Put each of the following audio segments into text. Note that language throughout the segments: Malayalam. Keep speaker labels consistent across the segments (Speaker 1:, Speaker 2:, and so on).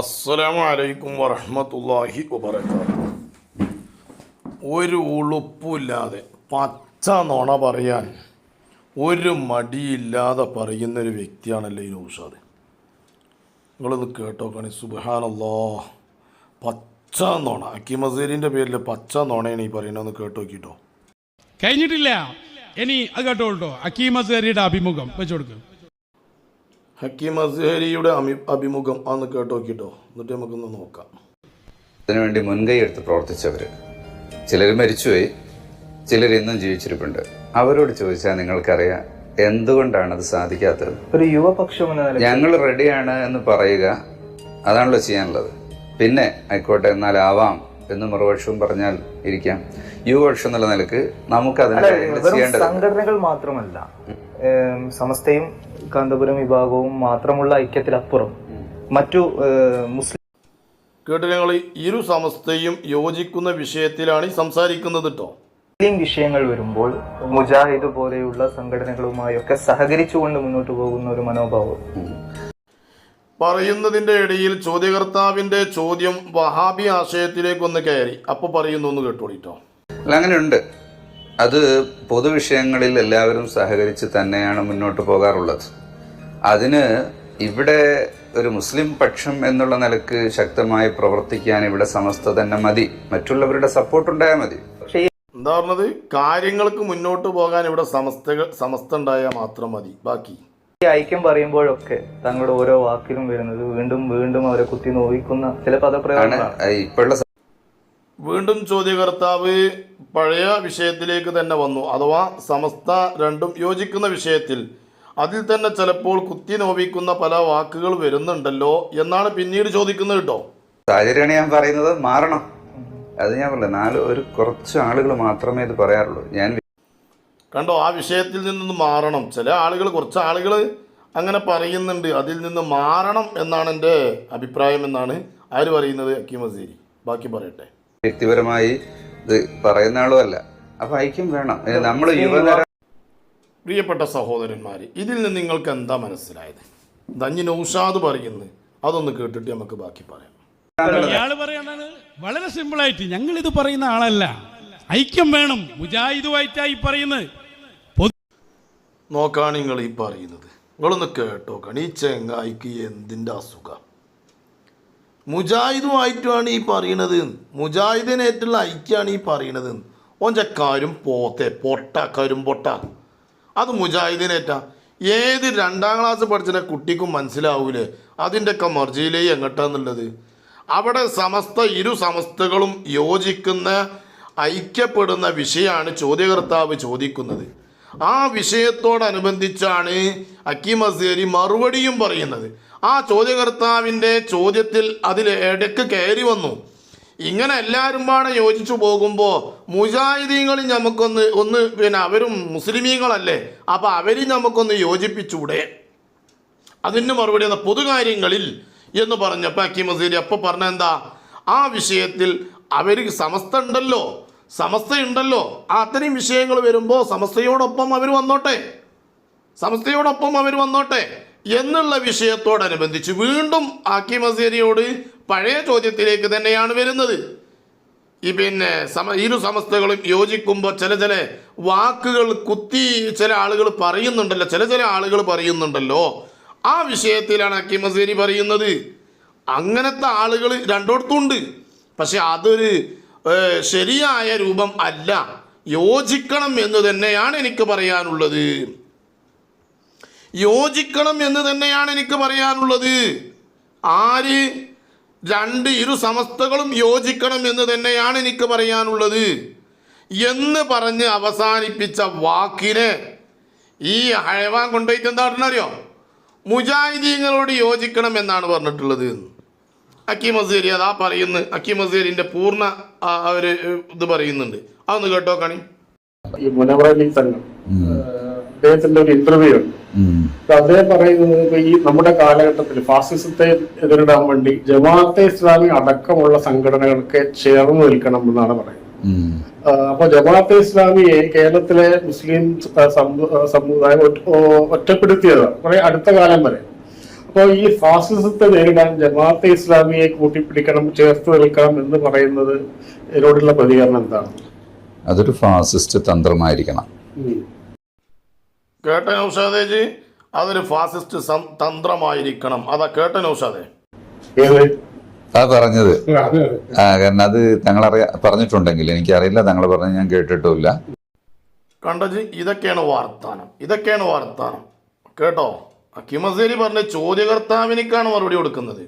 Speaker 1: അസ്സലാമു അലൈക്കും വറഹ്മത്തുള്ളാഹി വബറകാതുഹു. ഒരു ഉളുപ്പില്ലാതെ പച്ച നുണ പറയാൻ ഒരു മടിയില്ലാതെ പറയുന്നൊരു വ്യക്തിയാണല്ലോ ഈ നൗഷാദ്. നിങ്ങളൊന്ന് കേട്ടോ കണി സുബാനല്ലോ പച്ച നുണ അക്കിമസീരിന്റെ പേരിൽ പച്ച നുണയാണ് ഈ പറയുന്നതെന്ന് കേട്ടോക്കിട്ടോ.
Speaker 2: കഴിഞ്ഞിട്ടില്ല. ഇനി അത് കേട്ടോ അക്കീം അസേരിയുടെ അഭിമുഖം വെച്ചു കൊടുക്കും
Speaker 1: ഹക്കീം അസ്ഹരിയുടെ അഭിമുഖം അന്ന് കേട്ടോ കേട്ടോ. എന്നിട്ട് നമുക്കൊന്ന് നോക്കാം.
Speaker 3: അതിനുവേണ്ടി മുൻകൈ എടുത്ത് പ്രവർത്തിച്ചവർ ചിലർ മരിച്ചുപോയി ചിലർ ഇന്നും ജീവിച്ചിരിപ്പുണ്ട്. അവരോട് ചോദിച്ചാൽ നിങ്ങൾക്കറിയാം എന്തുകൊണ്ടാണ് അത് സാധിക്കാത്തത്.
Speaker 4: ഒരു യുവപക്ഷം
Speaker 3: ഞങ്ങൾ റെഡിയാണ് എന്ന് പറയുക അതാണല്ലോ ചെയ്യാനുള്ളത്. പിന്നെ ആയിക്കോട്ടെ എന്നാൽ ആവാം എന്ന് മറുപക്ഷവും പറഞ്ഞാൽ ഇരിക്കാം. യുവപക്ഷം എന്നുള്ള നിലയ്ക്ക് നമുക്ക് അതിനെ
Speaker 4: സംഘടനകൾ മാത്രമല്ല സമസ്തയും കാന്തപുരം വിഭാഗവും മാത്രമുള്ള ഐക്യത്തിലപ്പുറം. മറ്റു മുസ്ലിം
Speaker 1: കേട്ട് ഞങ്ങൾ ഇരു സമസ്തയും യോജിക്കുന്ന വിഷയത്തിലാണ് ഈ സംസാരിക്കുന്നത് കേട്ടോ മുസ്ലിം
Speaker 4: വിഷയങ്ങൾ വരുമ്പോൾ മുജാഹിദ് പോലെയുള്ള സംഘടനകളുമായൊക്കെ സഹകരിച്ചുകൊണ്ട് മുന്നോട്ട് പോകുന്ന ഒരു മനോഭാവം.
Speaker 1: പറയുന്നതിന്റെ ഇടയിൽ ചോദ്യകർത്താവിന്റെ ചോദ്യം വഹാബി ആശയത്തിലേക്കൊന്ന് കയറി. അപ്പൊ പറയുന്നു ഒന്ന് കേട്ടോളിട്ടോ
Speaker 3: അല്ല അങ്ങനെയുണ്ട്. അത് പൊതുവിഷയങ്ങളിൽ എല്ലാവരും സഹകരിച്ച് തന്നെയാണ് മുന്നോട്ട് പോകാറുള്ളത്. അതിന് ഇവിടെ ഒരു മുസ്ലിം പക്ഷം എന്നുള്ള നിലയ്ക്ക് ശക്തമായി പ്രവർത്തിക്കാൻ ഇവിടെ സമസ്ത തന്നെ മതി. മറ്റുള്ളവരുടെ സപ്പോർട്ട് ഉണ്ടായാൽ മതി.
Speaker 1: എന്താ പറഞ്ഞത്? കാര്യങ്ങൾക്ക് മുന്നോട്ട് പോകാൻ ഇവിടെ സമസ്തകൾ സമസ്ത ഉണ്ടായാൽ മാത്രം മതി. ബാക്കി.
Speaker 4: ഐക്യം പറയുമ്പോഴൊക്കെ തങ്ങളുടെ ഓരോ വാക്കിലും വരുന്നത് വീണ്ടും വീണ്ടും അവരെ കുത്തി നോവിക്കുന്ന ചില പദപ്രയോഗങ്ങളാണ്.
Speaker 3: ഇപ്പോഴുള്ള
Speaker 1: വീണ്ടും ചോദ്യകർത്താവ് പഴയ വിഷയത്തിലേക്ക് തന്നെ വന്നു. അഥവാ സമസ്ത രണ്ടും യോജിക്കുന്ന വിഷയത്തിൽ അതിൽ തന്നെ ചിലപ്പോൾ കുത്തി നോവിക്കുന്ന പല വാക്കുകൾ വരുന്നുണ്ടല്ലോ എന്നാണ് പിന്നീട് ചോദിക്കുന്നത് കേട്ടോ.
Speaker 3: സാഹചര്യമാണ് ഞാൻ പറയുന്നത് മാറണം. അത് ഞാൻ പറഞ്ഞില്ല നാല് ഒരു കുറച്ച് ആളുകൾ മാത്രമേ ഇത് പറയാറുള്ളൂ. ഞാൻ
Speaker 1: കണ്ടോ ആ വിഷയത്തിൽ നിന്നൊന്ന് മാറണം. ചില ആളുകൾ കുറച്ച് ആളുകൾ അങ്ങനെ പറയുന്നുണ്ട്. അതിൽ നിന്ന് മാറണം എന്നാണ് എന്റെ അഭിപ്രായം എന്നാണ് ആര് പറയുന്നത്? അക്കീം വസീരി. ബാക്കി പറയട്ടെ.
Speaker 3: വ്യക്തിപരമായി ഇത് പറയുന്ന ആളും അല്ല അപ്പൊ ഐക്യം വേണം. നമ്മൾ യുവതര
Speaker 1: പ്രിയപ്പെട്ട സഹോദരന്മാർ ഇതിൽ നിന്ന് നിങ്ങൾക്ക് എന്താ മനസ്സിലായത്? ദഞ്ഞി നൗഷാദ് പറയുന്നു. അതൊന്ന് കേട്ടിട്ട് നമുക്ക് ബാക്കി പറയാം.
Speaker 2: ഇയാൾ പറയണത് വളരെ സിമ്പിളായിട്ട്. ഞങ്ങൾ ഇത് പറയുന്ന ആളല്ല. ഐക്യം വേണം. മുജാഹിദുമായിട്ടായി പറയുന്നത്. പൊതു-
Speaker 1: നോക്കാണ് നിങ്ങൾ ഈ പറയുന്നത്. നിങ്ങളൊന്ന് കേട്ടോ കണി ചെങ്ങായിക്ക് എന്തിന്റെ അസുഖം? മുജാഹിദുമായിട്ടുമാണ് ഈ പറയണത് മുജാഹിദിനായിട്ടുള്ള ഐക്യമാണ് ഈ പറയണത് ഓഞ്ചക്കാരും പോത്തെ പൊട്ട. കരുമ്പൊട്ട അത് മുജാഹിദിനേറ്റ ഏത് രണ്ടാം ക്ലാസ് പഠിച്ചിട്ട് കുട്ടിക്കും മനസ്സിലാവൂലേ? അതിന്റെയൊക്കെ മർജിയിലേ എങ്ങട്ടാന്നുള്ളത്? അവിടെ സമസ്ത ഇരു സമസ്തകളും യോജിക്കുന്ന ഐക്യപ്പെടുന്ന വിഷയമാണ് ചോദ്യകർത്താവ് ചോദിക്കുന്നത്. ആ വിഷയത്തോടനുബന്ധിച്ചാണ് അക്കീം അസേരി മറുപടിയും പറയുന്നത്. ആ ചോദ്യകർത്താവിന്റെ ചോദ്യത്തിൽ അതിൽ ഇടയ്ക്ക് കയറി വന്നു. ഇങ്ങനെ എല്ലാവരും പാടെ യോജിച്ചു പോകുമ്പോൾ മുജാഹിദീങ്ങളിൽ നമുക്കൊന്ന് ഒന്ന് പിന്നെ അവരും മുസ്ലിമീങ്ങളല്ലേ അപ്പോൾ അവരും നമുക്കൊന്ന് യോജിപ്പിച്ചൂടെ? അതിന് മറുപടി എന്താ? പൊതുകാര്യങ്ങളിൽ എന്ന് പറഞ്ഞപ്പോൾ അക്കീം മസീദ് അപ്പോൾ പറഞ്ഞ എന്താ? ആ വിഷയത്തിൽ അവർ സമസ്ത ഉണ്ടല്ലോ സമസ്ത ഉണ്ടല്ലോ ആ അത്രയും വിഷയങ്ങൾ വരുമ്പോൾ സമസ്തയോടൊപ്പം അവർ വന്നോട്ടെ സമസ്തയോടൊപ്പം അവർ വന്നോട്ടെ. എന്നുള്ള വിഷയത്തോടനുബന്ധിച്ച് വീണ്ടും ആക്കി മസേരിയോട് പഴയ ചോദ്യത്തിലേക്ക് തന്നെയാണ് വരുന്നത്. ഈ പിന്നെ സമ ഇരു സമസ്തകളും യോജിക്കുമ്പോൾ ചില ചില വാക്കുകൾ കുത്തി ചില ആളുകൾ പറയുന്നുണ്ടല്ലോ ചില ചില ആളുകൾ പറയുന്നുണ്ടല്ലോ. ആ വിഷയത്തിലാണ് അക്കീം മസേരി പറയുന്നത്. അങ്ങനത്തെ ആളുകൾ രണ്ടിടത്തുണ്ട്. പക്ഷെ അതൊരു ശരിയായ രൂപം അല്ല. യോജിക്കണം എന്ന് തന്നെയാണ് എനിക്ക് പറയാനുള്ളത്. യോജിക്കണം എന്ന് തന്നെയാണ് എനിക്ക് പറയാനുള്ളത്. ആര് രണ്ട് ഇരു സമസ്തകളും യോജിക്കണം എന്ന് തന്നെയാണ് എനിക്ക് പറയാനുള്ളത്. എന്ന് പറഞ്ഞ് അവസാനിപ്പിച്ച വാക്കിന് ഈ ഹഴവാൻ കൊണ്ടുപോയിട്ട് എന്താ പറഞ്ഞറിയോ മുജാഹിദീങ്ങളോട് യോജിക്കണം എന്നാണ് പറഞ്ഞിട്ടുള്ളത്. അക്കി അസേരി അതാ പറയുന്നു അക്കി മസേരിന്റെ പൂർണ അവർ ഇത് പറയുന്നുണ്ട്. അതൊന്ന് കേട്ടോ കണി
Speaker 5: ഈ മുനവറലി തന്നെ അദ്ദേഹത്തിന്റെ ഒരു ഇന്റർവ്യൂ ഉണ്ട്. അദ്ദേഹം പറയുന്നത് ഇപ്പൊ ഈ നമ്മുടെ കാലഘട്ടത്തിൽ ഫാസിസത്തെ എതിരിടാൻ വേണ്ടി ജമാഅത്തെ ഇസ്ലാമി അടക്കമുള്ള സംഘടനകൾക്ക് ചേർന്ന് നിൽക്കണം എന്നാണ് പറയുന്നത്. അപ്പൊ ജമാഅത്തെ ഇസ്ലാമിയെ കേരളത്തിലെ മുസ്ലിം സമുദായം ഒറ്റപ്പെടുത്തിയത് ഒറ്റപ്പെടുത്തിയതാണ് കുറെ അടുത്ത കാലം വരെ. അപ്പോൾ ഈ ഫാസിസത്തെ നേരിടാൻ ജമാഅത്തെ ഇസ്ലാമിയെ കൂട്ടിപ്പിടിക്കണം ചേർത്ത് നിൽക്കണം എന്ന് പറയുന്നത് ഇതിനോടുള്ള പ്രതികരണം എന്താണ്?
Speaker 3: അതൊരു ഫാസിസ്റ്റ് തന്ത്രമായിരിക്കണം.
Speaker 1: കേട്ട നൗഷാദേജി അതൊരു ഫാസിസ്റ്റ് തന്ത്രമായിരിക്കണം. അതാ കേട്ട നൗഷാദേ
Speaker 3: ആ പറഞ്ഞത്.
Speaker 5: ആ, അതെ
Speaker 3: കാരണം അത് തങ്ങളറിയാ പറഞ്ഞിട്ടുണ്ടെങ്കിൽ എനിക്കറിയില്ല തങ്ങൾ പറഞ്ഞ് ഞാൻ കേട്ടിട്ടില്ല
Speaker 1: കണ്ടജി ഇതൊക്കെയാണ് വാർത്താനം. ഇതൊക്കെയാണ് വാർത്താനം. കേട്ടോ? അക്കിമസേരി പറഞ്ഞ ചോദ്യകർത്താവിനിക്കാണ് മറുപടി കൊടുക്കുന്നത്.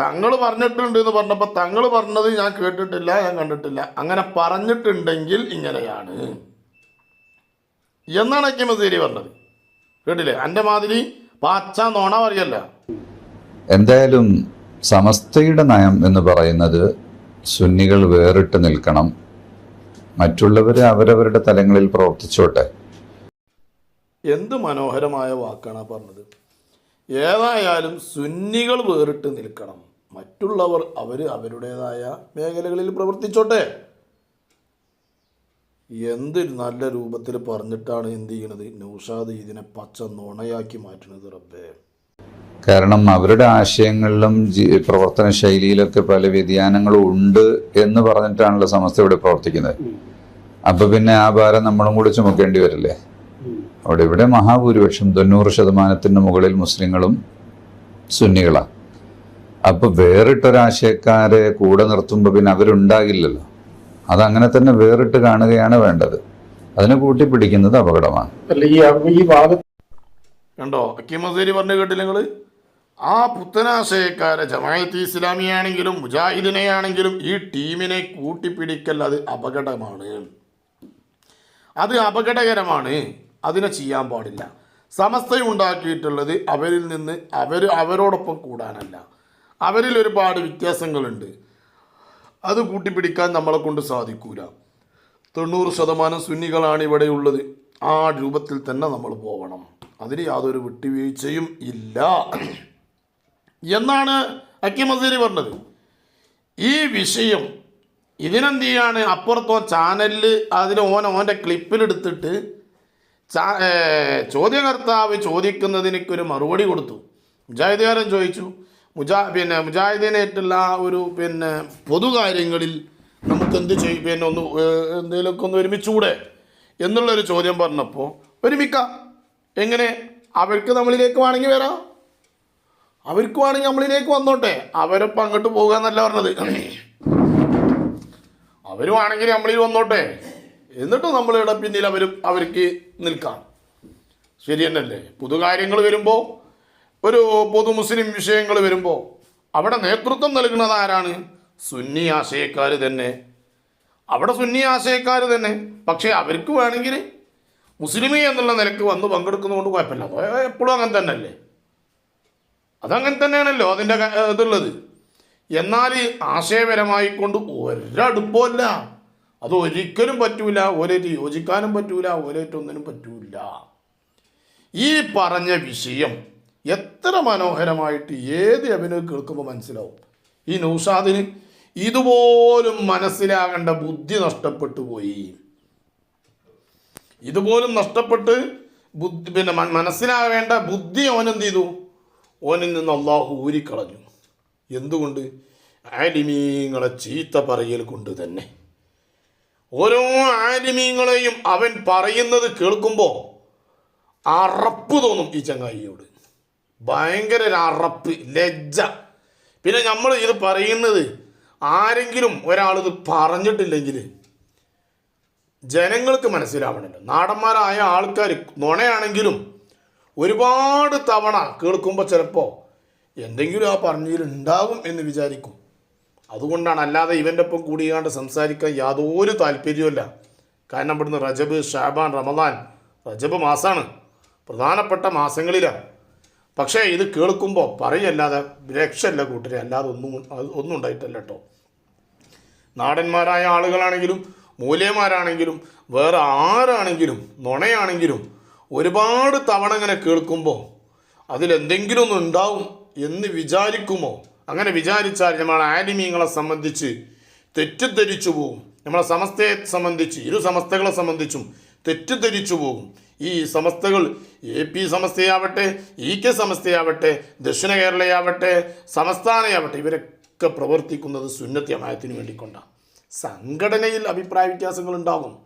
Speaker 1: തങ്ങൾ പറഞ്ഞിട്ടുണ്ട് എന്ന് പറഞ്ഞപ്പോൾ തങ്ങൾ പറഞ്ഞത് ഞാൻ കേട്ടിട്ടില്ല ഞാൻ കണ്ടിട്ടില്ല. അങ്ങനെ പറഞ്ഞിട്ടുണ്ടെങ്കിൽ ഇങ്ങനെയാണ്. എന്നാണ് അക്കിമസേരി പറഞ്ഞത്? കേട്ടില്ലേ? എന്റെ മാതിരി പാച്ച നോണ പറയല്ല
Speaker 3: എന്തായാലും സമസ്തയുടെ നയം എന്ന് പറയുന്നത് സുന്നികൾ വേറിട്ട് നിൽക്കണം. മറ്റുള്ളവർ അവരവരുടെ തലങ്ങളിൽ പ്രവർത്തിച്ചോട്ടെ.
Speaker 1: എന്ത് മനോഹരമായ വാക്കാണ് പറഞ്ഞത്. ഏതായാലും സുന്നികൾ വേറിട്ട് നിൽക്കണം. മറ്റുള്ളവർ അവർ അവരുടേതായ മേഖലകളിൽ പ്രവർത്തിച്ചോട്ടെ. എന്ത് നല്ല രൂപത്തിൽ പറഞ്ഞിട്ടാണ് എന്ത് ചെയ്യണത്? നൗഷാദ് ഇതിനെ പച്ച നുണയാക്കി മാറ്റുന്നത് റബ്ബേ.
Speaker 3: കാരണം അവരുടെ ആശയങ്ങളിലും പ്രവർത്തന ശൈലിയിലൊക്കെ പല വ്യതിയാനങ്ങളും ഉണ്ട് എന്ന് പറഞ്ഞിട്ടാണല്ലോ സമസ്ത ഇവിടെ പ്രവർത്തിക്കുന്നത്. അപ്പൊ പിന്നെ ആ ഭാരം നമ്മളും കൂടി ചുമക്കേണ്ടി വരില്ലേ? അവിടെ ഇവിടെ മഹാഭൂരിപക്ഷം തൊണ്ണൂറ് ശതമാനത്തിന് മുകളിൽ മുസ്ലിങ്ങളും സുന്നികളാണ് അപ്പൊ വേറിട്ടൊരാശയക്കാരെ കൂടെ നിർത്തുമ്പോൾ പിന്നെ അവരുണ്ടാകില്ലല്ലോ. അതങ്ങനെ തന്നെ വേറിട്ട് കാണുകയാണ് വേണ്ടത്. അതിനെ കൂട്ടിപ്പിടിക്കുന്നത് അപകടമാണ്.
Speaker 5: അല്ല ഈ ഈ വാദം
Speaker 1: കണ്ടോ? അക്കിമസേരി പറഞ്ഞു കേട്ടില്ല നിങ്ങൾ? ആ പുത്തനാശയക്കാരെ ജമായത്ത് ഇസ്ലാമിയാണെങ്കിലും മുജാഹിദിനെയാണെങ്കിലും ഈ ടീമിനെ കൂട്ടിപ്പിടിക്കൽ അത് അപകടമാണ്. അത് അപകടകരമാണ്. അതിനെ ചെയ്യാൻ പാടില്ല. സമസ്തയുണ്ടാക്കിയിട്ടുള്ളത് അവരിൽ നിന്ന് അവർ അവരോടൊപ്പം കൂടാനല്ല. അവരിൽ ഒരുപാട് വ്യത്യാസങ്ങളുണ്ട്. അത് കൂട്ടിപ്പിടിക്കാൻ നമ്മളെ കൊണ്ട് സാധിക്കൂല. തൊണ്ണൂറ് ശതമാനം സുന്നികളാണ് ഇവിടെ ഉള്ളത് ആ രൂപത്തിൽ തന്നെ നമ്മൾ പോകണം അതിന് യാതൊരു വിട്ടുവീഴ്ചയും ഇല്ല. എന്നാണ് അക്കിമസേരി പറഞ്ഞത്. ഈ വിഷയം ഇതിനെന്ത് ചെയ്യാണ്? അപ്പുറത്തോ ചാനലിൽ അതിൽ ഓൻ ഓന്റെ ക്ലിപ്പിലെടുത്തിട്ട് ചാ ചോദ്യകർത്താവ് ചോദിക്കുന്നതിനൊരു മറുപടി കൊടുത്തു. മുജാഹിദുകാരൻ ചോദിച്ചു മുജാ പിന്നെ മുജാഹിദീനായിട്ടുള്ള ആ ഒരു പിന്നെ പൊതുകാര്യങ്ങളിൽ നമുക്ക് എന്ത് ചെയ്യും പിന്നെ ഒന്ന് എന്തെങ്കിലുമൊക്കെ ഒന്ന് ഒരുമിച്ചുകൂടെ എന്നുള്ളൊരു ചോദ്യം പറഞ്ഞപ്പോൾ ഒരുമിക്കാം. എങ്ങനെ? അവർക്ക് നമ്മളിലേക്ക് വേണമെങ്കിൽ വരാം. അവർക്ക് വേണമെങ്കിൽ നമ്മളിലേക്ക് വന്നോട്ടെ. അവരൊപ്പം അങ്ങോട്ട് പോകുക എന്നല്ല പറഞ്ഞത്. അവർ വേണമെങ്കിൽ നമ്മളിൽ വന്നോട്ടെ. എന്നിട്ട് നമ്മളിവിടെ പിന്നിൽ അവർ അവർക്ക് നിൽക്കാം. ശരി തന്നെയല്ലേ? പുതുകാര്യങ്ങൾ വരുമ്പോൾ ഒരു പൊതു മുസ്ലിം വിഷയങ്ങൾ വരുമ്പോൾ അവിടെ നേതൃത്വം നൽകുന്നത് ആരാണ്? സുന്നി ആശയക്കാർ തന്നെ. അവിടെ സുന്നി ആശയക്കാർ തന്നെ. പക്ഷേ അവർക്ക് വേണമെങ്കിൽ മുസ്ലിമി എന്നുള്ള നിലയ്ക്ക് വന്ന് പങ്കെടുക്കുന്നതുകൊണ്ട് കുഴപ്പമില്ല. അത് എപ്പോഴും അങ്ങനെ തന്നെയല്ലേ? അതങ്ങനെ തന്നെയാണല്ലോ അതിന്റെ ഇതുള്ളത്. എന്നാൽ ആശയപരമായി കൊണ്ട് ഒരടുപ്പമല്ല. അത് ഒരിക്കലും പറ്റൂല ഒരേറ്റ് യോജിക്കാനും പറ്റൂല ഒരേറ്റൊന്നിനും പറ്റൂല. ഈ പറഞ്ഞ വിഷയം എത്ര മനോഹരമായിട്ട് ഏത് അഭിനയം കേൾക്കുമ്പോൾ മനസ്സിലാവും? ഈ നൗഷാദിന് ഇതുപോലും മനസ്സിലാകേണ്ട ബുദ്ധി നഷ്ടപ്പെട്ടു പോയി. ഇതുപോലും നഷ്ടപ്പെട്ട് ബുദ്ധി പിന്നെ മനസ്സിലാകേണ്ട ബുദ്ധി ഓനെന്ത് ചെയ്തു? ഓനിൽ നിന്ന് അള്ളാഹു ഊരിക്കളഞ്ഞു. എന്തുകൊണ്ട്? ആലിമീങ്ങളെ ചീത്ത പറയൽ കൊണ്ട് തന്നെ. ഓരോ ആലിമീങ്ങളെയും അവൻ പറയുന്നത് കേൾക്കുമ്പോൾ അറപ്പ് തോന്നും ഈ ചങ്ങായിയോട്. ഭയങ്കര ഒരു അറപ്പ് ലജ്ജ. പിന്നെ നമ്മൾ ഇത് പറയുന്നത് ആരെങ്കിലും ഒരാളിത് പറഞ്ഞിട്ടില്ലെങ്കിൽ ജനങ്ങൾക്ക് മനസ്സിലാവണമല്ലോ നാടന്മാരായ ആൾക്കാർ നുണയാണെങ്കിലും ഒരുപാട് തവണ കേൾക്കുമ്പോൾ ചിലപ്പോൾ എന്തെങ്കിലും ആ പറഞ്ഞതിൽ ഉണ്ടാകും എന്ന് വിചാരിക്കും. അതുകൊണ്ടാണ് അല്ലാതെ ഇവന്റെ ഒപ്പം കൂടിയാണ്ട് സംസാരിക്കാൻ യാതൊരു താല്പര്യവുമില്ല കാരണം ഇവിടുന്ന് റജബ് ഷാബാൻ റമദാൻ. റജബ് മാസമാണ് പ്രധാനപ്പെട്ട മാസങ്ങളിലാണ്. പക്ഷേ ഇത് കേൾക്കുമ്പോൾ പറയല്ലാതെ രക്ഷല്ല കൂട്ടരെ. അല്ലാതെ ഒന്നും ഒന്നും ഉണ്ടായിട്ടല്ല കേട്ടോ നാടന്മാരായ ആളുകളാണെങ്കിലും മൂല്യമാരാണെങ്കിലും വേറെ ആരാണെങ്കിലും നുണയാണെങ്കിലും ഒരുപാട് തവണ ഇങ്ങനെ കേൾക്കുമ്പോൾ അതിലെന്തെങ്കിലും ഒന്നും ഉണ്ടാവും എന്ന് വിചാരിക്കുമോ? അങ്ങനെ വിചാരിച്ചാൽ നമ്മൾ ആലിമീങ്ങളെ സംബന്ധിച്ച് തെറ്റിദ്ധരിച്ചു പോവും. നമ്മളെ സമസ്തയെ സംബന്ധിച്ച് ഇരു സമസ്തകളെ സംബന്ധിച്ചും തെറ്റിദ്ധരിച്ചു പോകും. ഈ സമസ്തകൾ എ പി സമസ്തയാവട്ടെ ഇ കെ സമസ്തയാവട്ടെ ദക്ഷിണ കേരളയാവട്ടെ സംസ്ഥാനയാവട്ടെ ഇവരൊക്കെ പ്രവർത്തിക്കുന്നത് സുന്നത്തി അമായത്തിന് വേണ്ടിക്കൊണ്ടാണ്. സംഘടനയിൽ അഭിപ്രായ വ്യത്യാസങ്ങൾ ഉണ്ടാകും.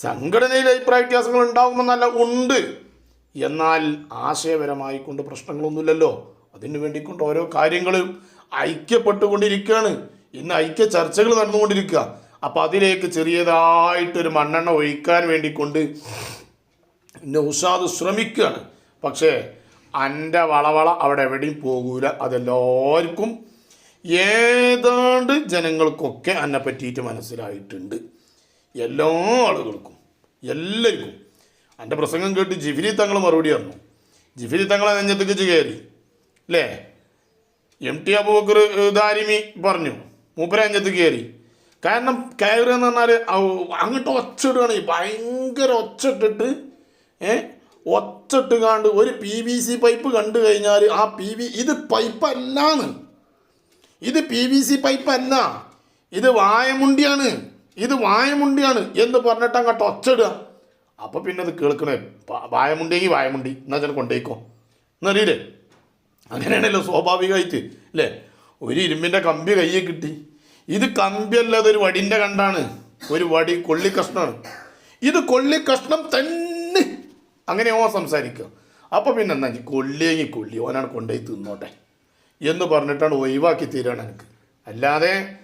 Speaker 1: സംഘടനയിൽ അഭിപ്രായ വ്യത്യാസങ്ങൾ ഉണ്ടാകുമെന്നല്ല ഉണ്ട്. എന്നാൽ ആശയപരമായി കൊണ്ട് പ്രശ്നങ്ങളൊന്നുമില്ലല്ലോ. അതിനു വേണ്ടിക്കൊണ്ട് ഓരോ കാര്യങ്ങളും ഐക്യപ്പെട്ടുകൊണ്ടിരിക്കുകയാണ്. ഇന്ന് ഐക്യ ചർച്ചകൾ നടന്നുകൊണ്ടിരിക്കുക. അപ്പം അതിലേക്ക് ചെറിയതായിട്ടൊരു മണ്ണെണ്ണ ഒഴിക്കാൻ വേണ്ടിക്കൊണ്ട് നൗഷാദ് ശ്രമിക്കുകയാണ്. പക്ഷേ എന്റെ വളവള അവിടെ എവിടെയും പോകൂല. അതെല്ലാവർക്കും ഏതാണ്ട് ജനങ്ങൾക്കൊക്കെ എന്നെ പറ്റിയിട്ട് മനസ്സിലായിട്ടുണ്ട്. എല്ലാ ആളുകൾക്കും എല്ലാവർക്കും. എന്റെ പ്രസംഗം കേട്ട് ജിഫിലി തങ്ങൾ മറുപടി തന്നു ജിഫിലി തങ്ങളെ നെഞ്ഞത്തേക്ക് കയറി. അല്ലേ എം ടി അബൂബക്കർ ദാരിമി പറഞ്ഞു. മൂപ്പര അഞ്ഞത്ത് കയറി. കാരണം കയറുക എന്ന് പറഞ്ഞാൽ അങ്ങോട്ട് ഒച്ചിടുകയാണ് ഭയങ്കര ഒച്ചിട്ടിട്ട് ഏ ഒച്ചിട്ട് കാണ്ട് ഒരു പി വി സി പൈപ്പ് കണ്ടു കഴിഞ്ഞാൽ ആ പി വി ഇത് പൈപ്പ് അല്ലാന്ന്. ഇത് പി വി സി പൈപ്പ് അല്ല. ഇത് വായമുണ്ടിയാണ്. ഇത് വായമുണ്ടിയാണ് എന്ന് പറഞ്ഞിട്ട് അങ്ങോട്ട് ഒച്ചിടുക അപ്പോൾ പിന്നെ അത് കേൾക്കണേ. വായമുണ്ടെങ്കിൽ വായമുണ്ടി എന്നാൽ ചില കൊണ്ടേക്കോ. എന്നറിയില്ലേ അങ്ങനെയാണല്ലോ സ്വാഭാവികമായിട്ട് അല്ലേ? ഒരു ഇരുമ്പിന്റെ കമ്പി കയ്യിൽ കിട്ടി. ഇത് കമ്പിയല്ല അതൊരു വടിന്റെ കണ്ടാണ്. ഒരു വടി കൊള്ളിക്കഷ്ണമാണ് ഇത് കൊള്ളിക്കഷ്ണം തന്നെ. അങ്ങനെ ഓ സംസാരിക്കുക. അപ്പോൾ പിന്നെ എന്നാ കൊള്ളിയെങ്കിൽ കൊള്ളി. ഓനാണ് കൊണ്ടുപോയി തിന്നോട്ടെ. എന്ന് പറഞ്ഞിട്ടാണ് ഒഴിവാക്കി തീരാണ് എനിക്ക്. അല്ലാതെ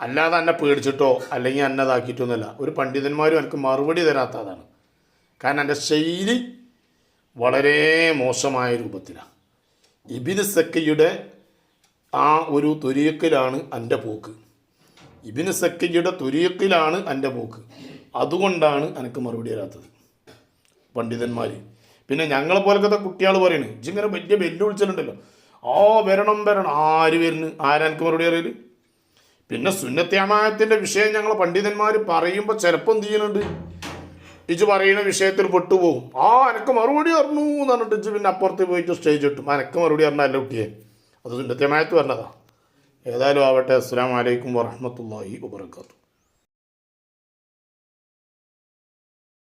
Speaker 1: അല്ലാതെ എന്നെ പേടിച്ചിട്ടോ അല്ലെങ്കിൽ എന്നെ ഇതാക്കിയിട്ടൊന്നുമല്ല ഒരു പണ്ഡിതന്മാരും എനിക്ക് മറുപടി തരാത്തതാണ്. കാരണം എന്റെ ശൈലി വളരെ മോശമായ രൂപത്തിലാണ്. ഇബിന് സക്കയുടെ ആ ഒരു തൊരിയക്കിലാണ് എന്റെ പോക്ക്. ഇബിന് സക്കിയുടെ തുരീക്കിലാണ് എന്റെ പോക്ക് അതുകൊണ്ടാണ് എനിക്ക് മറുപടി തരാത്തത് പണ്ഡിതന്മാർ പിന്നെ ഞങ്ങളെ പോലത്തെ കുട്ടികൾ പറയുന്നത് ഇങ്ങനെ വലിയ വെല്ലുവിളിച്ചിട്ടുണ്ടല്ലോ. ഓ വരണം വരണം. ആര് വരുന്നു? ആരാനക്ക് മറുപടി അറിയൽ പിന്നെ സുന്നത്യാമായത്തിന്റെ വിഷയം ഞങ്ങൾ പണ്ഡിതന്മാർ പറയുമ്പോൾ ചിലപ്പം എന്ത് ചെയ്യുന്നുണ്ട്? ഇജ് പറയുന്ന വിഷയത്തിൽ പെട്ടുപോകും. ആ എനക്ക് മറുപടി പറഞ്ഞു എന്ന് പറഞ്ഞിട്ട് ഇജ് പിന്നെ അപ്പുറത്ത് പോയിട്ട് സ്റ്റേജ് ഇട്ടും. എനക്ക് മറുപടി പറഞ്ഞല്ല കുട്ടിയെ. അത് സുന്നത്യമായത്ത് പറഞ്ഞതാ. ഏതായാലും ആവട്ടെ. അസ്സാം വലൈക്കും വറഹമത്തല്ലാഹി വാബർക്കാത്തു